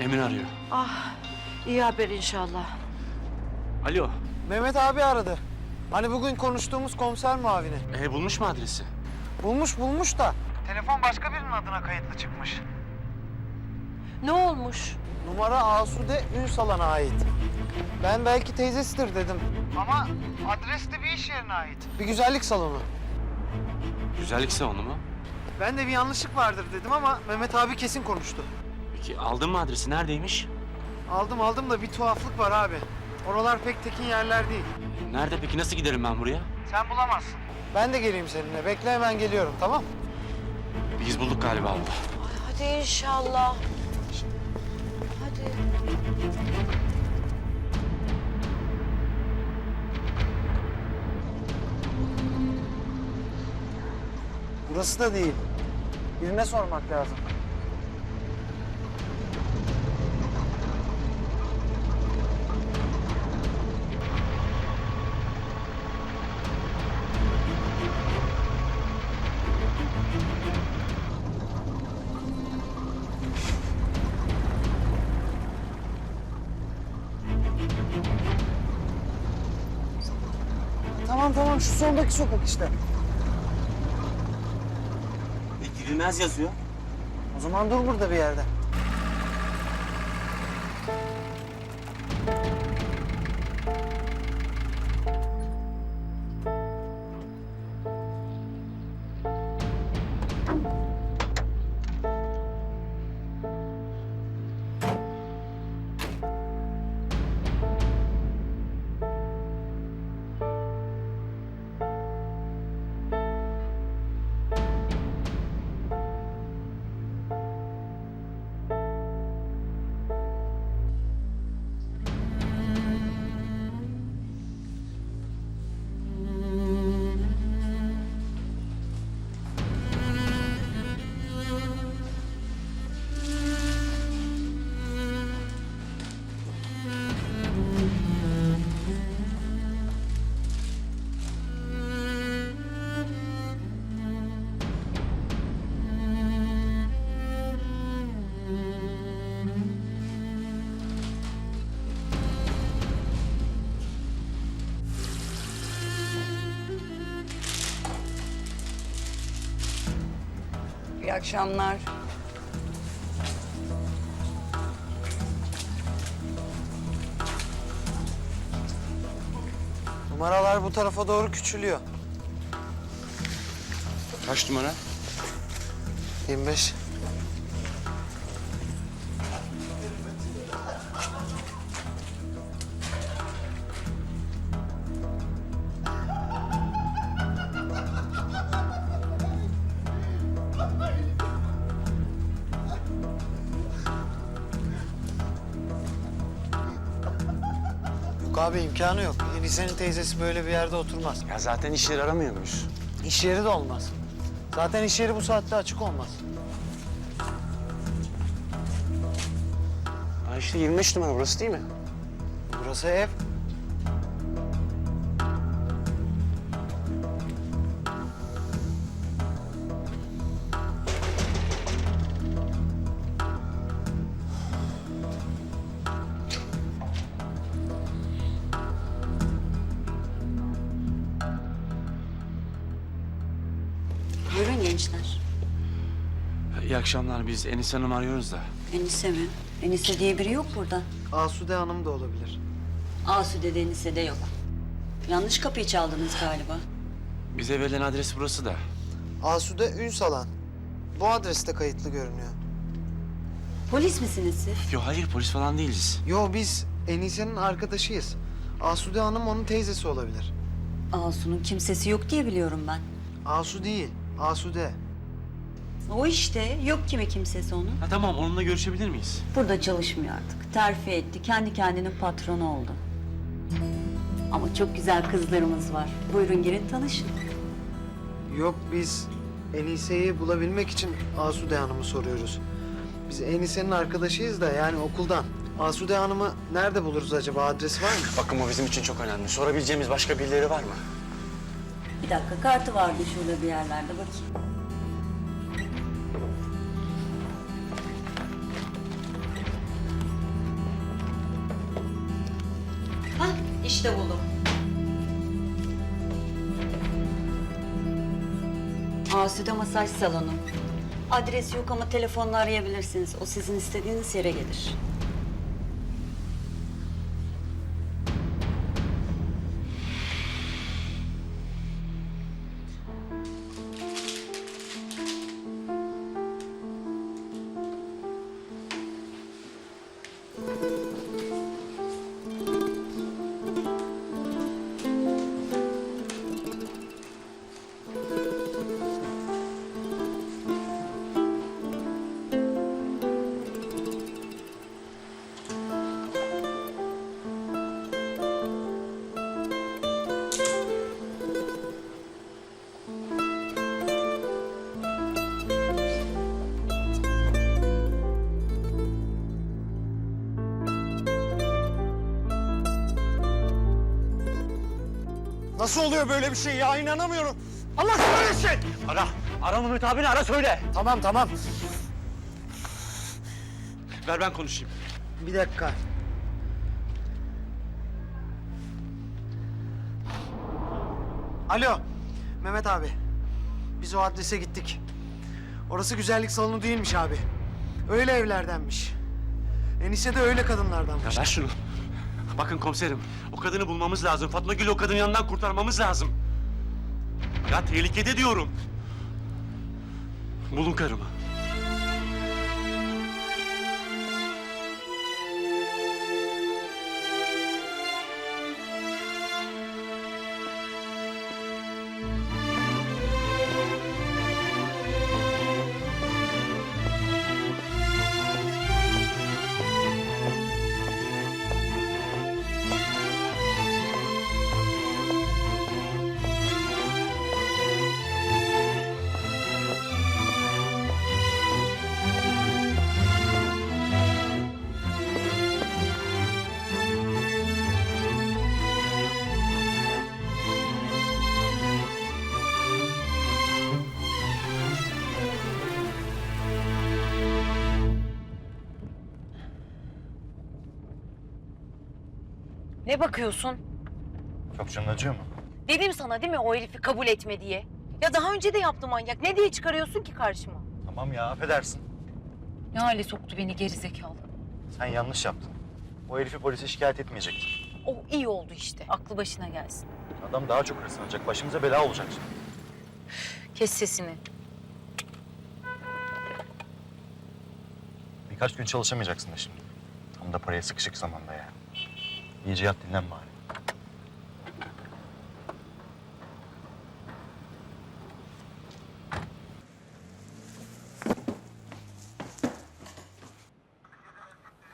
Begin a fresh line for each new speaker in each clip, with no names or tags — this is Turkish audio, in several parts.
Emin arıyor.
Ah, iyi haber inşallah.
Alo.
Mehmet abi aradı. Hani bugün konuştuğumuz komiser muavini.
E, bulmuş mu adresi?
Bulmuş bulmuş da. Telefon başka birinin adına kayıtlı çıkmış.
Ne olmuş?
Numara Asude Ünsal'a ait. Ben belki teyzesidir dedim. Ama adres de bir iş yerine ait. Bir güzellik salonu.
Güzellik salonu mu?
Ben de bir yanlışlık vardır dedim ama Mehmet abi kesin konuştu.
Peki aldın mı adresi? Neredeymiş?
Aldım aldım da bir tuhaflık var abi. Oralar pek tekin yerler değil.
Nerede peki? Nasıl giderim ben buraya?
Sen bulamazsın. Ben de geleyim seninle. Bekle hemen geliyorum tamam?
Biz bulduk galiba abla.
Hadi inşallah. Hadi.
Burası da değil. Birine sormak lazım. Tamam tamam şu sondaki sokak işte.
E, girilmez yazıyor.
O zaman dur burada bir yerde.
Akşamlar.
Numaralar bu tarafa doğru küçülüyor.
Kaç numara?
25. Yok abi imkanı yok. Enise'nin teyzesi böyle bir yerde oturmaz.
Ya zaten işleri aramıyor muyuz?
İş yeri de olmaz. Zaten iş yeri bu saatte açık olmaz.
Ha işte 25 numara burası değil mi?
Burası ev.
Gençler.
İyi akşamlar. Biz Enis Hanım arıyoruz da.
Enise mi? Enise diye biri yok burada.
Asude Hanım da olabilir.
Asude'de Enise de yok. Yanlış kapıyı çaldınız galiba.
Bize verilen adres burası da.
Asude Ünsalan. Bu adreste kayıtlı görünüyor.
Polis misiniz siz?
Yok hayır polis falan değiliz.
Yo biz Enise'nin arkadaşıyız. Asude Hanım onun teyzesi olabilir.
Asu'nun kimsesi yok diye biliyorum ben.
Asu değil, Asude.
O işte. Yok kimi kimsesi onun.
Ha tamam onunla görüşebilir miyiz?
Burada çalışmıyor artık. Terfi etti. Kendi kendinin patronu oldu. Ama çok güzel kızlarımız var. Buyurun girin tanışın.
Yok biz Enise'yi bulabilmek için Asude Hanım'ı soruyoruz. Biz Enise'nin arkadaşıyız da yani okuldan. Asude Hanım'ı nerede buluruz acaba? Adresi var mı?
Bakın bu bizim için çok önemli. Sorabileceğimiz başka birileri var mı?
Bir dakika kartı vardı şurada bir yerlerde bakayım. Hah işte buldum. Asude Masaj Salonu. Adres yok ama telefonla arayabilirsiniz. O sizin istediğiniz yere gelir. Thank you.
Nasıl oluyor böyle bir şey ya? İnanamıyorum. Allah kahretsin!
Ara. Ara Mehmet abini ara söyle.
Tamam tamam.
Ver ben konuşayım.
Bir dakika. Alo, Mehmet abi. Biz o adrese gittik. Orası güzellik salonu değilmiş abi. Öyle evlerdenmiş. Enişte de öyle
Ya
kadınlardanmış.
ver şunu. Bakın komiserim, o kadını bulmamız lazım. Fatma Gül o kadının yanından kurtarmamız lazım. Ya tehlikede diyorum. Bulun karımı.
Ne bakıyorsun?
Çok canın acıyor mu?
Dedim sana değil mi o herifi kabul etme diye. Ya daha önce de yaptı manyak. Ne diye çıkarıyorsun ki karşıma?
Tamam ya affedersin.
Ne hale soktu beni gerizekalı.
Sen yanlış yaptın. O herifi polise şikayet etmeyecektin.
O iyi oldu işte. Aklı başına gelsin.
Adam daha çok hırslanacak. Başımıza bela olacak şimdi.
Kes sesini.
Birkaç gün çalışamayacaksın da şimdi. Tam da paraya sıkışık zamanda ya. İyice yat dinlen bari.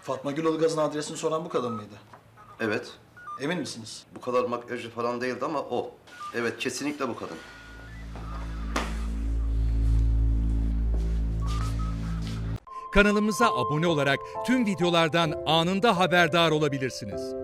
Fatma Gül Ilgaz'ın adresini soran bu kadın mıydı?
Evet.
Emin misiniz?
Bu kadar makyajı falan değildi ama o. Evet kesinlikle bu kadın.
Kanalımıza abone olarak tüm videolardan anında haberdar olabilirsiniz.